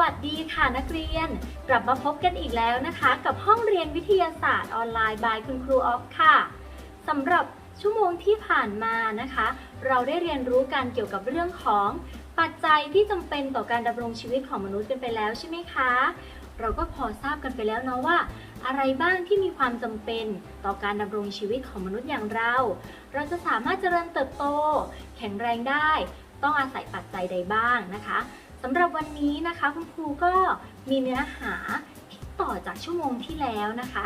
วัสดีค่ะนักเรียน กลับมาพบกันอีกแล้วนะคะ กับห้องเรียนวิทยาศาสตร์ออนไลน์ by คุณครูออฟค่ะสำหรับชั่วโมงที่ผ่านมานะคะ เราได้เรียนรู้กันเกี่ยวกับเรื่องของปัจจัยที่จำเป็นต่อการดำรงชีวิตของมนุษย์กันไปแล้วใช่ไหมคะ เราก็พอทราบกันไปแล้วเนาะว่า อะไรบ้างที่มีความจำเป็นต่อการดำรงชีวิตของมนุษย์อย่างเรา เราจะสามารถเจริญเติบโต แข็งแรงได้ ต้องอาศัยปัจจัยใดบ้างนะคะ สำหรับวันนี้นะคะคุณครูก็มีเนื้อหาที่ต่อจากชั่วโมงที่แล้วนะคะ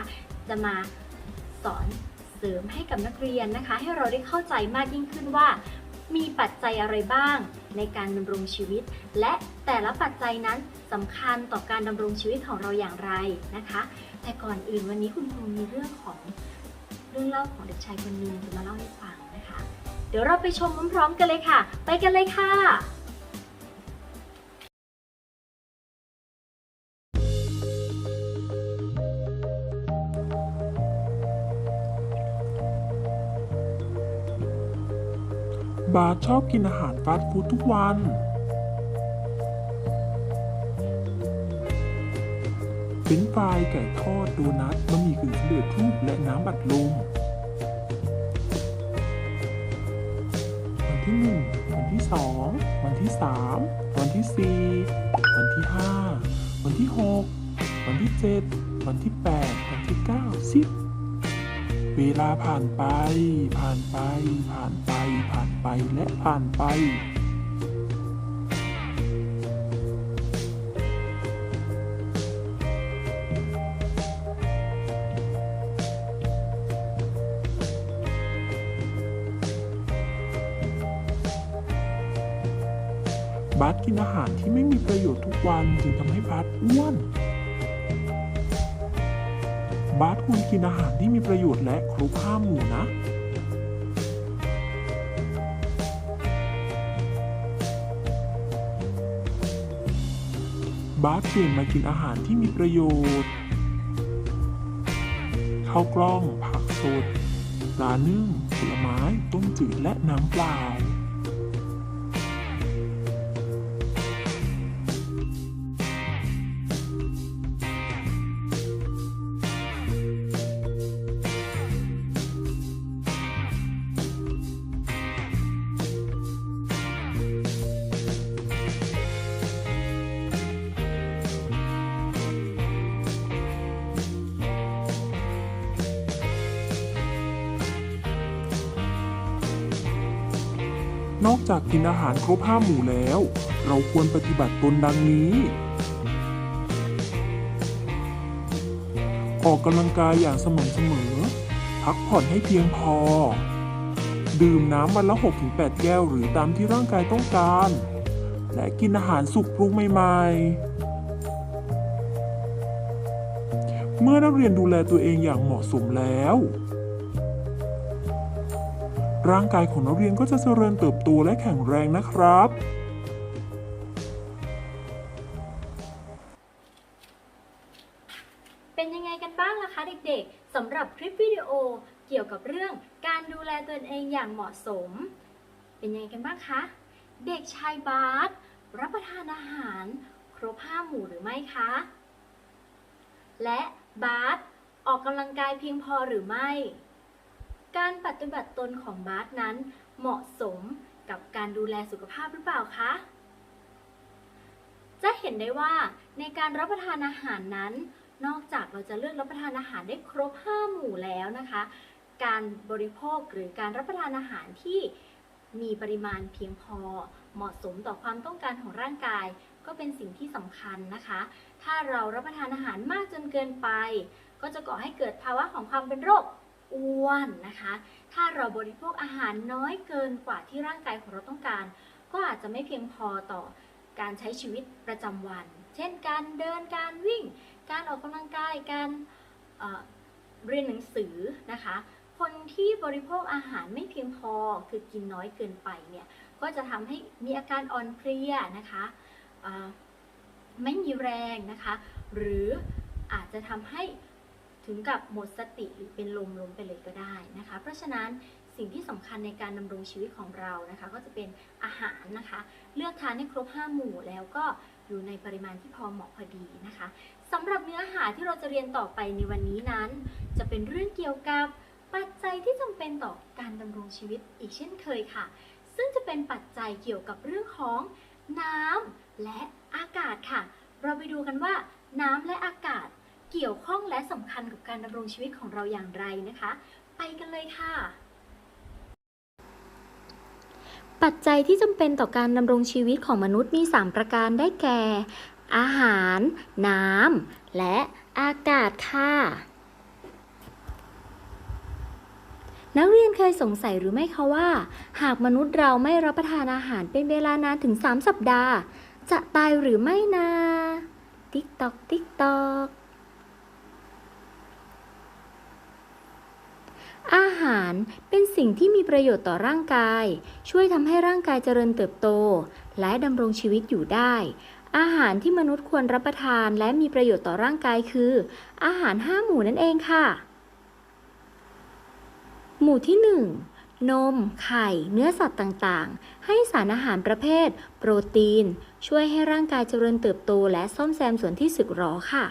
จะมาสอนเสริมให้กับนักเรียนนะคะ ให้เราได้เข้าใจมากยิ่งขึ้นว่า มีปัจจัยอะไรบ้าง ในการดำรงชีวิต และแต่ละปัจจัยนั้นสำคัญต่อการดำรงชีวิตของเราอย่างไรนะคะ แต่ก่อนอื่นวันนี้คุณครูมีเรื่องของเรื่องเล่าของเด็กชายคนหนึงจะมาเล่าให้ฟังนะคะ เดี๋ยวเราไปชมพร้อมๆกันเลยค่ะ ไปกันเลยค่ะ บาสชอบกินอาหารฟาสต์ฟู้ดทุกวัน เป็นฟรายไก่ทอด โดนัทบะหมี่กึ่งสำเร็จรูปและน้ำบัดลมวันที่หนึ่งวันที่สองวันที่สามวันที่สี่วันที่ห้าวันที่หกวันที่เจ็ดวันที่แปดวันที่เก้าสิบ เวลาผ่านไป ผ่านไป ผ่านไป ผ่านไปและผ่านไป บาสกินอาหารที่ไม่มีประโยชน์ทุกวันจึงทำให้บาสอ้วน บาสควรกินอาหารที่มีประโยชน์และครบห้าหมู่นะ บาสเปลี่ยนมากินอาหารที่มีประโยชน์ข้าวกล้อง ผักสดปลานึ่งผลไม้ ต้มจืดและน้ำเปล่า นอกจากกินอาหารครบห้าหมู่แล้ว เราควรปฏิบัติตนดังนี้ ออกกำลังกายอย่างสม่ำเสมอ พักผ่อนให้เพียงพอ ดื่มน้ำวันละ 6-8 แก้วหรือตามที่ร่างกายต้องการ และกินอาหารสุกปรุงใหม่ๆ เมื่อนักเรียนดูแลตัวเองอย่างเหมาะสมแล้ว ร่างกายของนักเรียนก็จะเจริญเติบโตและแข็งแรงนะครับ เป็นยังไงกันบ้างล่ะคะเด็กๆสำหรับคลิปวิดีโอเกี่ยวกับเรื่องการดูแลตนเองอย่างเหมาะสม เป็นยังไงกันบ้างคะ เด็กชายบาสรับประทานอาหารครบห้าหมู่หรือไม่คะ และบาสออกกำลังกายเพียงพอหรือไม่ การปฏิบัติตนของบาสนั้น เหมาะสมกับการดูแลสุขภาพหรือเปล่าคะ จะเห็นได้ว่าในการรับประทานอาหารนั้น นอกจากเราจะเลือกรับประทานอาหารได้ครบ 5 หมู่แล้วนะคะ การบริโภคหรือการรับประทานอาหารที่มีปริมาณเพียงพอ เหมาะสมต่อความต้องการของร่างกาย ก็เป็นสิ่งที่สำคัญนะคะ ถ้าเรารับประทานอาหารมากจนเกินไป ก็จะก่อให้เกิดภาวะของความเป็นโรค อ้วนนะคะ ถ้าเราบริโภคอาหารน้อยเกินกว่าที่ร่างกายของเราต้องการ ก็อาจจะไม่เพียงพอต่อการใช้ชีวิตประจำวัน เช่น การเดิน การวิ่ง การออกกำลังกาย การเเรียนหนังสือนะคะ คนที่บริโภคอาหารไม่เพียงพอ คือกินน้อยเกินไปเนี่ย ก็จะทำให้มีอาการอ่อนเพลียนะคะไม่มีแรงนะคะ หรืออาจจะทำให้ ถึงกับหมดสติหรือเป็นลมลมไปเลยก็ได้นะคะ เพราะฉะนั้นสิ่งที่สำคัญในการดำรงชีวิตของเรานะคะ ก็จะเป็นอาหารนะคะ เลือกทานให้ครบ 5 หมู่แล้วก็อยู่ในปริมาณที่พอเหมาะพอดีนะคะสำหรับเนื้อหาที่เราจะเรียนต่อไปในวันนี้นั้น จะเป็นเรื่องเกี่ยวกับปัจจัยที่จำเป็นต่อการดำรงชีวิตอีกเช่นเคยค่ะ ซึ่งจะเป็นปัจจัยเกี่ยวกับเรื่องของน้ำและอากาศค่ะ เราไปดูกันว่าน้ำและอากาศ เกี่ยวข้องและสำคัญกับการดำรงชีวิตของเราอย่างไรนะคะ ไปกันเลยค่ะ ปัจจัยที่จำเป็นต่อการดำรงชีวิตของมนุษย์มี 3 ประการได้แก่ อาหาร น้ำและอากาศค่ะนักเรียนเคยสงสัยหรือไม่คะว่า หากมนุษย์เราไม่รับประทานอาหารเป็นเวลานานถึง 3 สัปดาห์ จะตายหรือไม่นะ ติ๊กตอกติ๊กตอก อาหารเป็นสิ่งที่มีประโยชน์ต่อร่างกาย ช่วยทำให้ร่างกายเจริญเติบโต และดำรงชีวิตอยู่ได้ อาหารที่มนุษย์ควรรับประทานและมีประโยชน์ต่อร่างกายคือ อาหารห้าหมู่นั่นเองค่ะ หมู่ที่ 1 นม ไข่ เนื้อสัตว์ต่างๆ ให้สารอาหารประเภท โปรตีน ช่วยให้ร่างกายเจริญเติบโต และซ่อมแซมส่วนที่สึกหรอค่ะ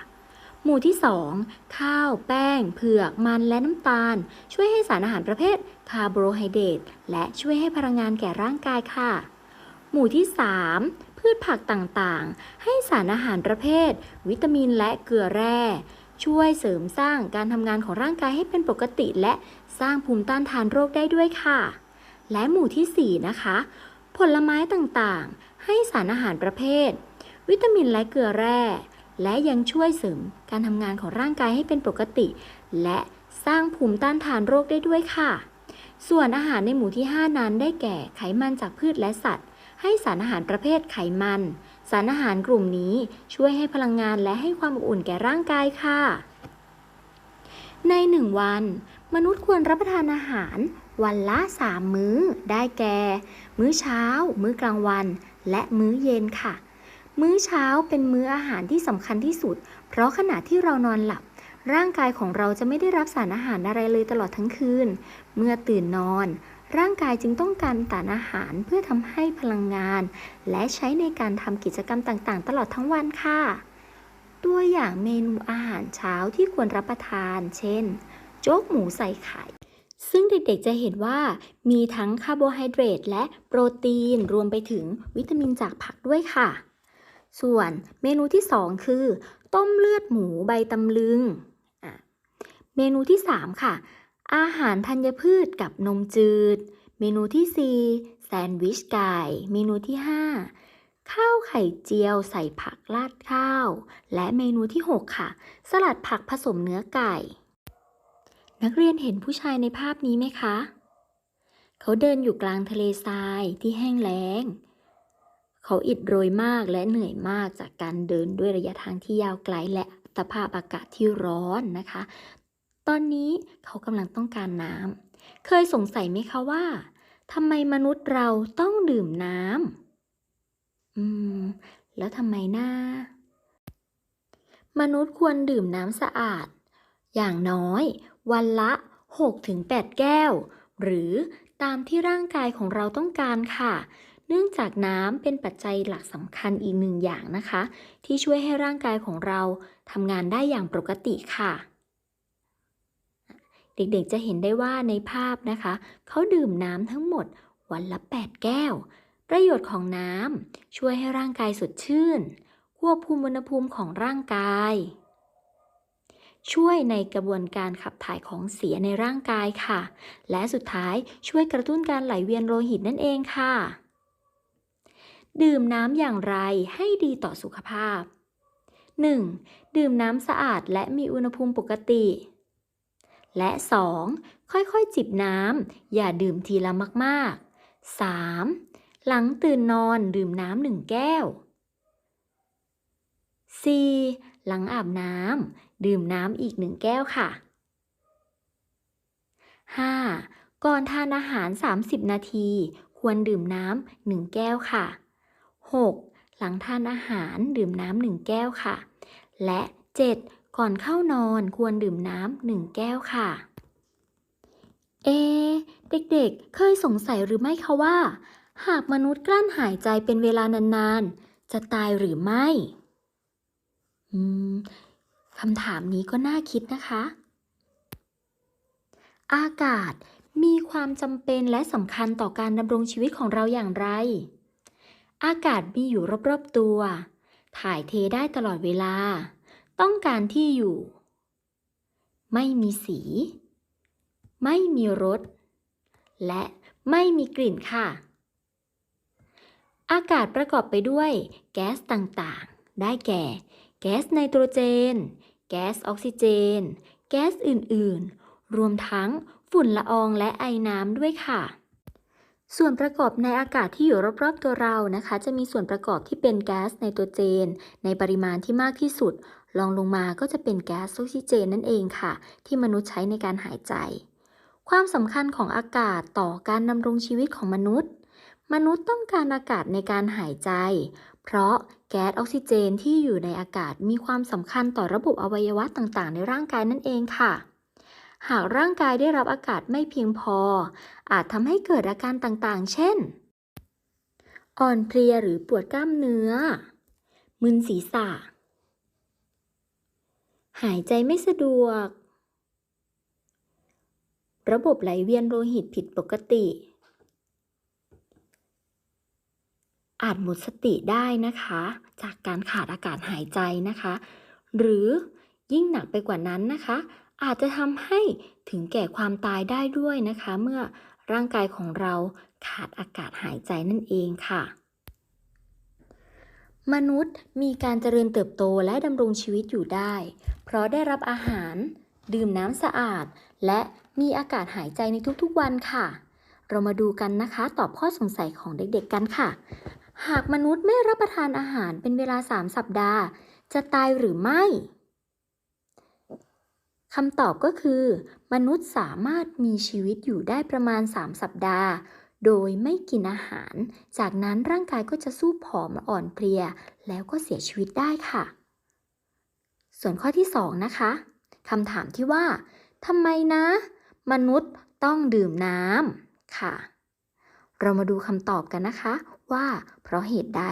หมู่ที่ 2 ข้าว แป้ง เผือก มันและน้ำตาล ช่วยให้สารอาหารประเภทคาร์โบไฮเดรตและช่วยให้พลังงานแก่ร่างกายค่ะ หมู่ที่ 3 พืชผักต่างๆ ให้สารอาหารประเภท วิตามินและเกลือแร่ ช่วยเสริมสร้างการทำงานของร่างกายให้เป็นปกติ และสร้างภูมิต้านทานโรคได้ด้วยค่ะ และหมู่ทีสี่4 นะคะ ผลไม้ต่างๆ ให้สารอาหารประเภท วิตามินและเกลือแร่ และยังช่วยเสริมการทำงานของร่างกายให้เป็นปกติ และสร้างภูมิต้านทานโรคได้ด้วยค่ะ ส่วนอาหารในหมู่ที่ 5 นั้นได้แก่ไขมันจากพืชและสัตว์ ให้สารอาหารประเภทไขมัน สารอาหารกลุ่มนี้ช่วยให้พลังงานและให้ความอบอุ่นแก่ร่างกายค่ะ ในหนึ่งวัน มนุษย์ควรรับประทานอาหาร วันละ 3 มื้อ ได้แก่ มื้อเช้า มื้อกลางวัน และมื้อเย็นค่ะ มื้อเช้าเป็นมื้ออาหารที่สำคัญที่สุด เพราะขณะที่เรานอนหลับ ร่างกายของเราจะไม่ได้รับสารอาหารอะไรเลยตลอดทั้งคืน เมื่อตื่นนอน ร่างกายจึงต้องการสารอาหารเพื่อทำให้พลังงาน และใช้ในการทำกิจกรรมต่างๆ ตลอดทั้งวันค่ะ ตัวอย่างเมนูอาหารเช้าที่ควรรับประทาน เช่น โจ๊กหมูใส่ไข่ซึ่งเด็กๆจะเห็นว่ามีทั้งคาร์โบไฮเดรตและโปรตีน รวมไปถึงวิตามินจากผักด้วยค่ะ ส่วนเมนูที่ 2 คือ ต้มเลือดหมูใบตำลึง เมนูที่ 3 ค่ะ อาหารธัญพืชกับนมจืด เมนูที่ 4 แซนด์วิชไก่ เมนูที่ 5 ข้าวไข่เจียวใส่ผักราดข้าว และเมนูที่ 6 ค่ะ สลัดผักผสมเนื้อไก่ นักเรียนเห็นผู้ชายในภาพนี้ไหมคะ เขาเดินอยู่กลางทะเลทรายที่แห้งแล้ง เขาอิดโรยมากและเหนื่อยมากจากการเดินด้วยระยะทางที่ยาวไกลและสภาพอากาศที่ร้อนนะคะ ตอนนี้เขากำลังต้องการน้ำ เคยสงสัยไหมคะว่าทำไมมนุษย์เราต้องดื่มน้ำ อืม แล้วทำไมนะมนุษย์ควรดื่มน้ำสะอาด อย่างน้อย วันละ 6-8 แก้ว หรือตามที่ร่างกายของเราต้องการค่ะ เนื่องจากน้ำเป็นปัจจัยหลักสำคัญอีกหนึ่งอย่างนะคะ ที่ช่วยให้ร่างกายของเราทำงานได้อย่างปกติค่ะ เด็กๆจะเห็นได้ว่าในภาพนะคะ เขาดื่มน้ำทั้งหมดวันละ 8 แก้ว ประโยชน์ของน้ำช่วยให้ร่างกายสดชื่น ควบคุมอุณหภูมิของร่างกาย ช่วยในกระบวนการขับถ่ายของเสียในร่างกายค่ะ และสุดท้ายช่วยกระตุ้นการไหลเวียนโลหิตนั่นเองค่ะ ดื่มน้ำอย่างไรให้ดีต่อสุขภาพ 1. ดื่มน้ำสะอาดและมีอุณหภูมิปกติ และ 2. ค่อยๆจิบน้ำ อย่าดื่มทีละมากๆ 3. หลังตื่นนอนดื่มน้ำหนึ่งแก้ว 4. หลังอาบน้ำดื่มน้ำอีกหนึ่งแก้วค่ะ 5. ก่อนทานอาหาร 30 นาที ควรดื่มน้ำหนึ่งแก้วค่ะ 6. หลังทานอาหารดื่มน้ำหนึ่งแก้วค่ะ และ 7. ก่อนเข้านอนควรดื่มน้ำหนึ่งแก้วค่ะ เอ เด็กๆเคยสงสัยหรือไม่คะว่า หากมนุษย์กลั้นหายใจเป็นเวลานานๆ จะตายหรือไม่อืมคำถามนี้ก็น่าคิดนะคะ อากาศมีความจำเป็นและสำคัญต่อการดำรงชีวิตของเราอย่างไร อากาศมีอยู่รอบๆตัว ถ่ายเทได้ตลอดเวลา ต้องการที่อยู่ ไม่มีสี ไม่มีรส และไม่มีกลิ่นค่ะ อากาศประกอบไปด้วย แก๊สต่างๆ ได้แก่ แก๊สไนโตรเจน แก๊สออกซิเจน แก๊สอื่นๆ รวมทั้งฝุ่นละอองและไอน้ำด้วยค่ะ ส่วนประกอบในอากาศที่อยู่รอบๆตัวเรานะคะ จะมีส่วนประกอบที่เป็นแก๊สไนโตรเจน ในปริมาณที่มากที่สุดรองลงมาก็จะเป็นแก๊สออกซิเจนนั่นเองค่ะ ที่มนุษย์ใช้ในการหายใจ ความสำคัญของอากาศต่อการดำรงชีวิตของมนุษย์ มนุษย์ต้องการอากาศในการหายใจ เพราะแก๊สออกซิเจนที่อยู่ในอากาศมีความสำคัญต่อระบบอวัยวะต่างๆ ในร่างกายนั่นเองค่ะ หากร่างกายได้รับอากาศไม่เพียงพอ อาจทำให้เกิดอาการต่างๆ เช่น อ่อนเพลียหรือปวดกล้ามเนื้อ มึนศีรษะ หายใจไม่สะดวก ระบบไหลเวียนโลหิตผิดปกติ อาจหมดสติได้นะคะ จากการขาดอากาศหายใจนะคะ หรือยิ่งหนักไปกว่านั้นนะคะ อาจจะทำให้ถึงแก่ความตายได้ด้วยนะคะ เมื่อร่างกายของเราขาดอากาศหายใจนั่นเองค่ะ มนุษย์มีการเจริญเติบโตและดำรงชีวิตอยู่ได้ เพราะได้รับอาหาร ดื่มน้ำสะอาด และมีอากาศหายใจในทุกๆวันค่ะ เรามาดูกันนะคะ ตอบข้อสงสัยของเด็กๆกันค่ะ หากมนุษย์ไม่รับประทานอาหารเป็นเวลา 3 สัปดาห์ จะตายหรือไม่ คำตอบก็คือ มนุษย์สามารถมีชีวิตอยู่ได้ประมาณ 3 สัปดาห์ โดยไม่กินอาหาร จากนั้นร่างกายก็จะสู้ผอมอ่อนเพลีย แล้วก็เสียชีวิตได้ค่ะ ส่วนข้อที่ 2 นะคะคำถามที่ว่าทำไมนะ มนุษย์ต้องดื่มน้ำค่ะ เรามาดูคำตอบกันนะคะว่าเพราะเหตุใด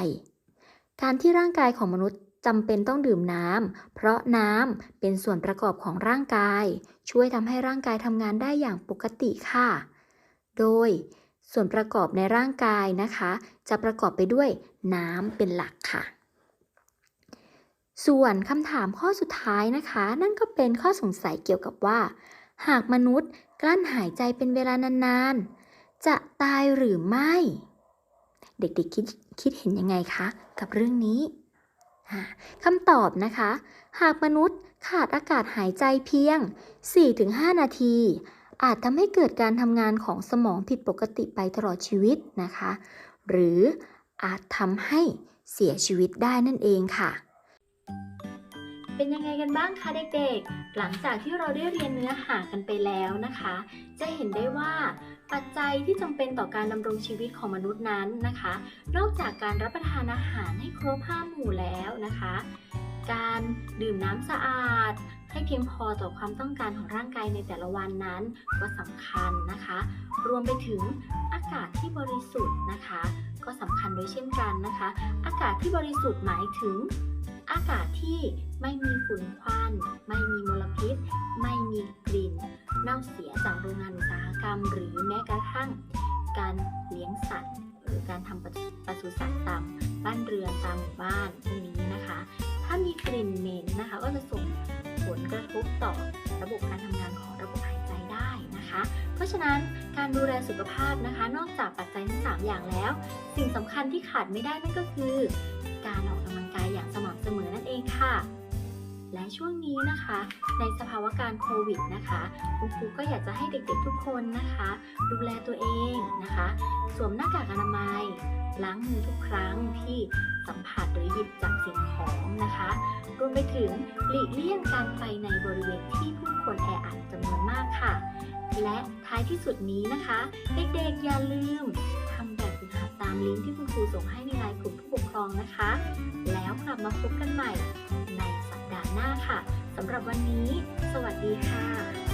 การที่ร่างกายของมนุษย์ จำเป็นต้องดื่มน้ำ เพราะน้ำเป็นส่วนประกอบของร่างกาย ช่วยทำให้ร่างกายทำงานได้อย่างปกติค่ะ โดยส่วนประกอบในร่างกายนะคะ จะประกอบไปด้วยน้ำเป็นหลักค่ะ ส่วนคำถามข้อสุดท้ายนะคะ นั่นก็เป็นข้อสงสัยเกี่ยวกับว่า หากมนุษย์กลั้นหายใจเป็นเวลานานๆ จะตายหรือไม่ เด็กๆคิดคิดเห็นยังไงคะ กับเรื่องนี้ คำตอบนะคะ หากมนุษย์ขาดอากาศหายใจเพียง 4-5 นาที อาจทำให้เกิดการทำงานของสมองผิดปกติไปตลอดชีวิตนะคะ หรืออาจทำให้เสียชีวิตได้นั่นเองค่ะ เป็นยังไงกันบ้างคะเด็กๆ หลังจากที่เราได้เรียนเนื้อหากันไปแล้วนะคะ จะเห็นได้ว่า ปัจจัยที่จำเป็นต่อการดำรงชีวิตของมนุษย์นั้นนะคะ นอกจากการรับประทานอาหารให้ครบห้าหมู่แล้วนะคะ การดื่มน้ำสะอาด ให้เพียงพอต่อความต้องการของร่างกายในแต่ละวันนั้นก็สำคัญนะคะ รวมไปถึงอากาศที่บริสุทธิ์นะคะ ก็สำคัญด้วยเช่นกันนะคะ อากาศที่บริสุทธิ์หมายถึง อากาศที่ไม่มีฝุ่นควัน ไม่มีมลพิษ ไม่มีกลิ่น เน่าเสียจากโรงงานอุตสาหกรรม หรือแม้กระทั่ง การเลี้ยงสัตว์ หรือการทำปศุสัตว์ตามบ้านเรือนตามหมู่บ้านพวกนี้นะคะ ถ้ามีกลิ่นเหม็นนะคะ ก็จะส่งผลกระทบต่อระบบการทำงานของระบบหายใจได้นะคะ เพราะฉะนั้นการดูแลสุขภาพนะคะ นอกจากปัจจัยทั้งสามอย่างแล้ว สิ่งสำคัญที่ขาดไม่ได้นั่นก็คือ การออกกำลังกายอย่างสม่ำเสมอนั่นเองค่ะ และช่วงนี้นะคะ ในสภาวะการโควิดนะคะคุณครูก็อยากจะให้เด็กๆทุกคนนะคะ ดูแลตัวเองนะคะ สวมหน้ากากอนามัยล้างมือทุกครั้งที่สัมผัสหรือหยิบจับสิ่งของนะคะรวมไปถึงหลีกเลี่ยงการไปในบริเวณที่ผู้คนแออัดจำนวนมากค่ะ และท้ายที่สุดนี้นะคะ เด็กๆอย่าลืมามลิงก์ที่คุณครูส่งให้ในไลน์กลุ่มผู้ปกครองนะคะ แล้วกลับมาพบกันใหม่ในสัปดาห์หน้าค่ะสำหรับวันนี้ สวัสดีค่ะ